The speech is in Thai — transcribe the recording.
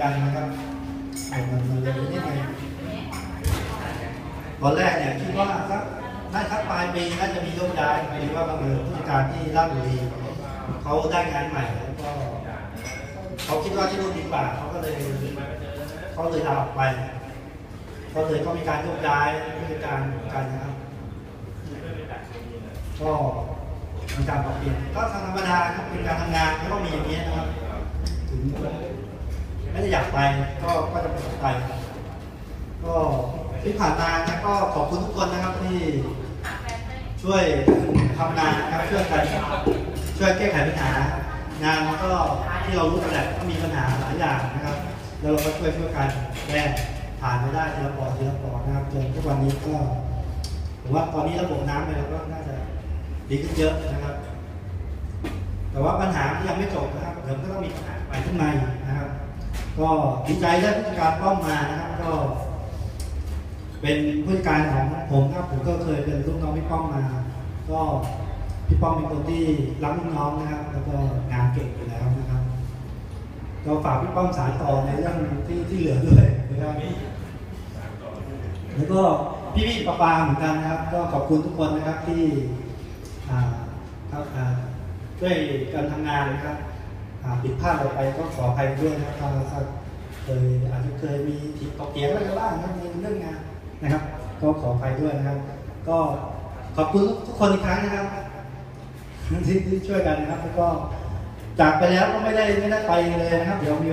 กันนะครับเอามันมันเลยนิดนึงตอนแรกเนี่ยคิดว่าสักน่าสักปลายปีน่าจะมีโยกย้ายพอดีว่าบังเอิญผู้จัดการที่ราชบุรีเขาได้งานใหม่แล้วก็เขาคิดว่าที่นู่นดีกว่าเขาก็เลยเขาเลยลาออกไปก็เลยก็มีการโยกย้ายผู้จัดการกันนะครับก็มีการปรับเปลี่ยนก็ธรรมดาครับเป็นการทำงานก็ต้องมีอย่างนี้นะครับถึง ไม่ได้อยากไปก็ก็จะไปก็ที่ผ่านมานะก็ขอบคุณทุกคนนะครับที่ช่วยทำงานนะครับช่วยกันช่วยแก้ไขปัญหา งานก็ที่เรารู้กันแหละก็มีปัญหาหลายอย่างนะครับ แล้วเราก็ช่วยช่วยกันแก้ผ่านไปได้ทีละปอทีละปอนะครับจนทุกวันนี้ก็ผมว่าตอนนี้ระบบน้ำเราก็น่าจะดีขึ้นเยอะนะครับ แต่ว่าปัญหาที่ยังไม่จบนะครับเดี๋ยวก็ต้องมีปัญหาใหม่ขึ้นมาอีก นะครับก็ดีใจได้ผู้จัดการป้อมมานะครับก็ เป็นผู้จัดการของผมครับผมก็เคยเป็นลูกน้องพี่ป้อมมา ก็พี่ป้อมเป็นคนที่รักลูกน้องนะครับ แล้วก็งานเก่งอยู่แล้วนะครับก็ฝากพี่ป้อมสานต่อในเรื่องที่ที่เหลือด้วยนะครับแล้วก็พี่พี่ๆปาปาเหมือนกันนะครับ ก็ขอบคุณทุกคนนะครับที่ครับช่วยกันทำงานนะครับ ผิดพลาดอะไรไปก็ขออภัยด้วยนะครับเคยอาจจะเคยมีผิดตกเกียงอะไรบ้างนะครับในเรื่องงานนะครับ ก็ขออภัยด้วยนะครับ ก็ขอบคุณทุกคนอีกครั้งนะครับที่ที่ช่วยกันนะครับแล้วก็จากไปแล้วก็ไม่ได้ไม่ได้ไปเลยนะครับเดี๋ยวมี